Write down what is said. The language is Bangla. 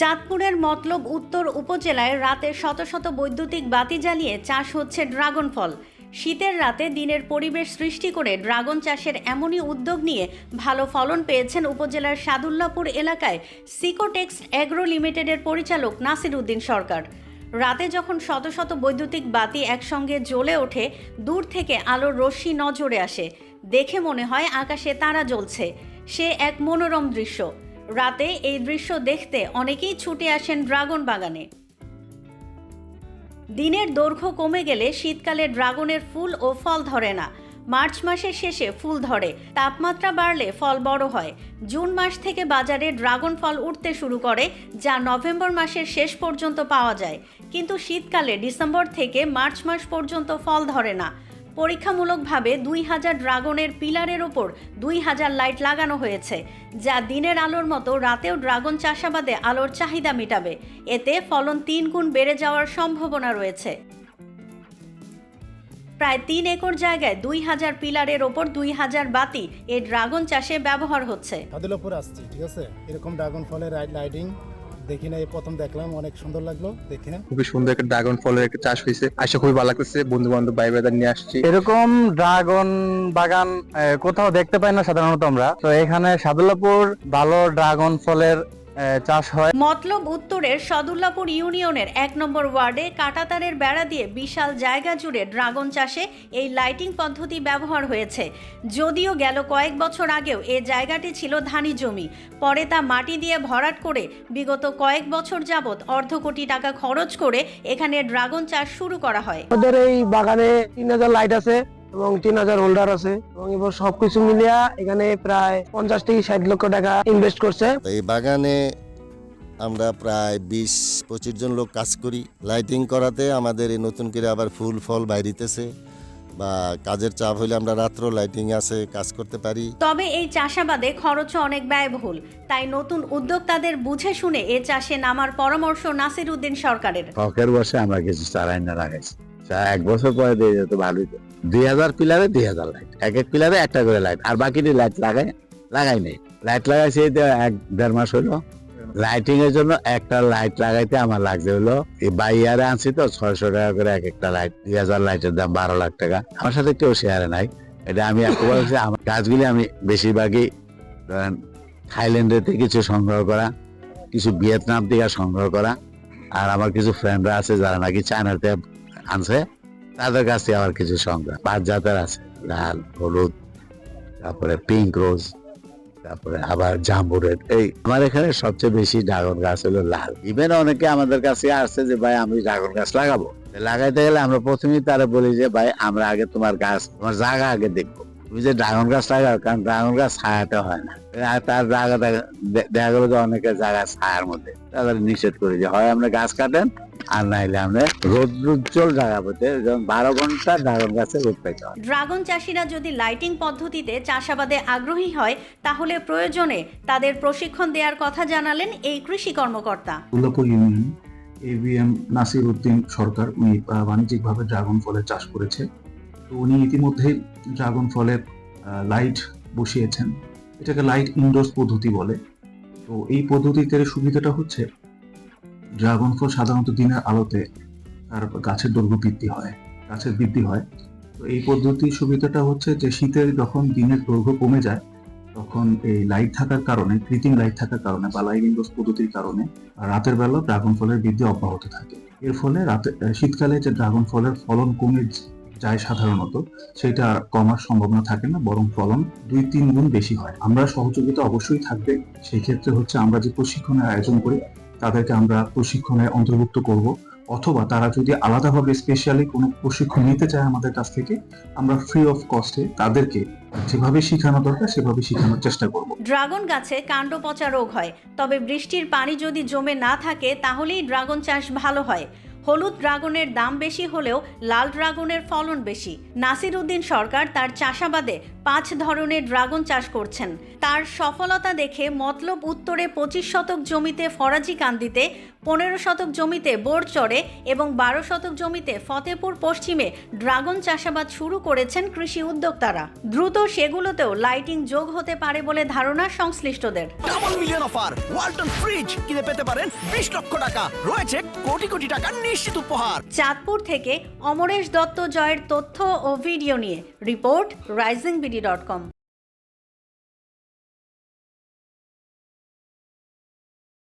চাঁদপুরের মতলব উত্তর উপজেলায় রাতে শত শত বৈদ্যুতিক বাতি জ্বালিয়ে চাষ হচ্ছে ড্রাগন ফল। শীতের রাতে দিনের পরিবেশ সৃষ্টি করে ড্রাগন চাষের এমনই উদ্যোগ নিয়ে ভালো ফলন পেয়েছেন উপজেলার সাদুল্লাপুর এলাকায় সিকোটেক্স অ্যাগ্রো লিমিটেডের পরিচালক নাসির উদ্দিন সরকার। রাতে যখন শত শত বৈদ্যুতিক বাতি একসঙ্গে জ্বলে ওঠে, দূর থেকে আলোর রশ্মি নজরে আসে। দেখে মনে হয় আকাশে তারা জ্বলছে। সে এক মনোরম দৃশ্য। রাতে এই দৃশ্য দেখতে অনেকেই ছুটে আসেন ড্রাগন বাগানে। দিনের দৈর্ঘ্য কমে গেলে শীতকালে ড্রাগনের ফুল ও ফল ধরে না। মার্চ মাসের শেষে ফুল ধরে, তাপমাত্রা বাড়লে ফল বড় হয়। জুন মাস থেকে বাজারে ড্রাগন ফল উঠতে শুরু করে, যা নভেম্বর মাসের শেষ পর্যন্ত পাওয়া যায়। কিন্তু শীতকালে ডিসেম্বর থেকে মার্চ মাস পর্যন্ত ফল ধরে না। পরীক্ষামূলকভাবে দুই হাজার ড্রাগনের পিলারের ওপর দুই হাজার লাইট লাগানো হয়েছে, যা দিনের আলোর মতো রাতেও ড্রাগন চাষাবাদে আলোর চাহিদা মেটাবে। এতে ফলন তিন গুণ বেড়ে যাওয়ার সম্ভাবনা রয়েছে। প্রায় তিন একর জায়গায় দুই হাজার পিলারের ওপর দুই হাজার বাতি এই ড্রাগন চাষে ব্যবহার হচ্ছে। আসছি, ঠিক আছে? এরকম ড্রাগন ফলের লাইটিং দেখি না এই প্রথম দেখলাম অনেক সুন্দর লাগল দেখে খুবই সুন্দর একটা ড্রাগন ফলের একটা চাষ হয়েছে। আশা খুবই ভালো লাগতেছে বন্ধু বান্ধব ভাই ব্রাদার নিয়ে আসছি। এরকম ড্রাগন বাগান আহ, কোথাও দেখতে পাই না সাধারণত আমরা। তো এখানে সাদুল্লাপুর ভালো ড্রাগন ফলের চাষ হয়। মতলব উত্তরের সদুল্লাপুর ইউনিয়নের এক নম্বর ওয়ার্ডে কাটাতারের বেড়া দিয়ে বিশাল জায়গা জুড়ে ড্রাগন চাষে এই লাইটিং পদ্ধতি ব্যবহার হয়েছে। যদিও গেল কয়েক বছর আগেও এ জায়গাটি ছিল ধানি জমি। পরে তা মাটি দিয়ে ভরাট করে বিগত কয়েক বছর যাবৎ অর্ধ কোটি টাকা খরচ করে এখানে ড্রাগন চাষ শুরু করা হয়। আমাদের এই বাগানে তিন হাজার লাইট আছে। এবং তিন হাজার হোল্ডার আছে। এবং এবার সবকিছু মিলিয়া এখানে প্রায় পঞ্চাশ থেকে ষাট লক্ষ টাকা ইনভেস্ট করছে। এই বাগানে আমরা প্রায় বিশ পঁচিশ জন লোক কাজ করি। লাইটিং করাতে আমাদের এই নতুন করে আবার ফুল ফল বাইরিতেছে। বা কাজের চাপ হইলে আমরা রাত্র লাইটিং আছে কাজ করতে পারি। তবে এই চাষাবাদে খরচও অনেক ব্যয়বহুল। তাই নতুন উদ্যোক্তাদের বুঝে শুনে এ চাষে নামার পরামর্শ নাসির উদ্দিন সরকারের। শখের বসে আমরা কিছু চারাই না লাগাইছি। তা এক বছর পরে দিয়ে যেত ভালোই তো। দুই হাজার পিলারে দুই হাজার লাইট এক এক পিলারে একটা করে লাইট আর বাকিটি লাইট লাগাই লাগাই নেই। লাইট লাগাইছি এই তো এক দেড় মাস হলো। লাইটিং এর জন্য একটা লাইট লাগাইতে আমার লাগছে হলো এই বাইয়ারে আনছি তো ছয়শো টাকা করে এক একটা লাইট দুই হাজার লাইটের দাম বারো লাখ টাকা। আমার সাথে কেউ শেয়ারে নাই। এটা আমি একবার আমার গাছগুলি আমি বেশিরভাগই ধরেন থাইল্যান্ডের থেকে কিছু সংগ্রহ করা কিছু ভিয়েতনাম থেকে সংগ্রহ করা আর আমার কিছু ফ্রেন্ডরা আছে যারা নাকি চায়নাতে আনছে। তাদের কাছে আবার কিছু সংগ্রহ। পাঁচ জাতের আছে। লাল, হলুদ, তারপরে পিঙ্ক রোজ তারপরে আবার জাম্বুরের। এই আমার এখানে সবচেয়ে বেশি ড্রাগন গাছ হলো লাল। ইভেন অনেকে আমাদের কাছে আসছে যে, ভাই, আমি ড্রাগন গাছ লাগাবো। লাগাইতে গেলে আমরা প্রথমেই তারা বলি যে, ভাই, আমরা আগে তোমার গাছ, তোমার জায়গা আগে দেখব। তুমি যে ড্রাগন গাছ লাগাও কারণ ড্রাগন গাছ ছায়াতে হয় না। আর তার জায়গাটা দে- দেখা গেলো যে অনেকের জায়গা ছায়ার মধ্যে। তাদের নিষেধ করি যে হয় আপনি গাছ কাটেন আর নাইলে আপনি রোদ্রুজ্জ্বল জায়গা পেতে যেমন বারো ঘণ্টা ড্রাগন গাছে রোদ পেতে হয়। ড্রাগন চাষিরা যদি লাইটিং পদ্ধতিতে চাষাবাদে আগ্রহী হয় তাহলে প্রয়োজনে তাদের প্রশিক্ষণ দেওয়ার কথা জানালেন এই কৃষি কর্মকর্তা। উল্লাপুর ইউনিয়ন এভিএম নাসির উদ্দিন সরকার উনি বাণিজ্যিকভাবে ড্রাগন ফলের চাষ করেছে। তো উনি ইতিমধ্যেই ড্রাগন ফলের লাইট বসিয়েছেন। এটাকে লাইট ইনডোর্স পদ্ধতি বলে। তো এই পদ্ধতিতে সুবিধাটা হচ্ছে ড্রাগন ফল সাধারণত দিনের আলোতে তার গাছের দৈর্ঘ্য বৃদ্ধি হয়, গাছের বৃদ্ধি হয়। তো এই পদ্ধতির সুবিধাটা হচ্ছে যে, শীতের যখন দিনের দৈর্ঘ্য কমে যায়, তখন এই লাইট থাকার কারণে, কৃত্রিম লাইট থাকার কারণে বা লাইট ইনডোর্স পদ্ধতির কারণে, রাতের বেলা ড্রাগন ফলের বৃদ্ধি অব্যাহত থাকে। এর ফলে রাতে শীতকালে যে ড্রাগন ফলের ফলন কমে যায় সাধারণত, সেটা কমার সম্ভাবনা থাকে না, বরং ফলন দুই তিন গুণ বেশি হয়। আমরা সহযোগিতা অবশ্যই থাকবে। সেই ক্ষেত্রে হচ্ছে আমরা যে প্রশিক্ষণের আয়োজন করি, তাদেরকে আমরা প্রশিক্ষণে অন্তর্ভুক্ত করব। অথবা তারা যদি আলাদাভাবে স্পেশালি কোনো প্রশিক্ষণ নিতে চায় আমাদের কাছ থেকে, আমরা ফ্রি অফ কস্টে তাদেরকে যেভাবে শেখানো দরকার, সেভাবে শেখানোর চেষ্টা করব। ড্রাগন গাছে কাণ্ড পচা রোগ হয়, তবে বৃষ্টির পানি যদি জমে না থাকে, তাহলেই ড্রাগন চাষ ভালো হয়। হলুদ ড্রাগনের দাম বেশি হলেও লাল ড্রাগনের ফলন বেশি। নাসির উদ্দিন সরকার তার চাষাবাদে পাঁচ ধরনের ড্রাগন চাষ করছেন। তার সফলতা দেখে মতলব উত্তরে পঁচিশ শতক জমিতে ফরাজি কান্দিতে, পনেরো শতক জমিতে বোর চড়ে এবং বারো শতক জমিতে ফতেপুর পশ্চিমে ড্রাগন চাষাবাদ শুরু করেছেন কৃষি উদ্যোক্তারা। দ্রুত সেগুলোতেও লাইটিং যোগ হতে পারে বলে ধারণা সংশ্লিষ্টদের। Double million offer Walton fridge কিনে পেতে পারেন বিশ লক্ষ টাকা। রয়েছে কোটি কোটি টাকার নিশ্চিত উপহার। চাঁদপুর থেকে অমরেশ দত্ত জয়ের তথ্য ও ভিডিও নিয়ে report Rising BD dot com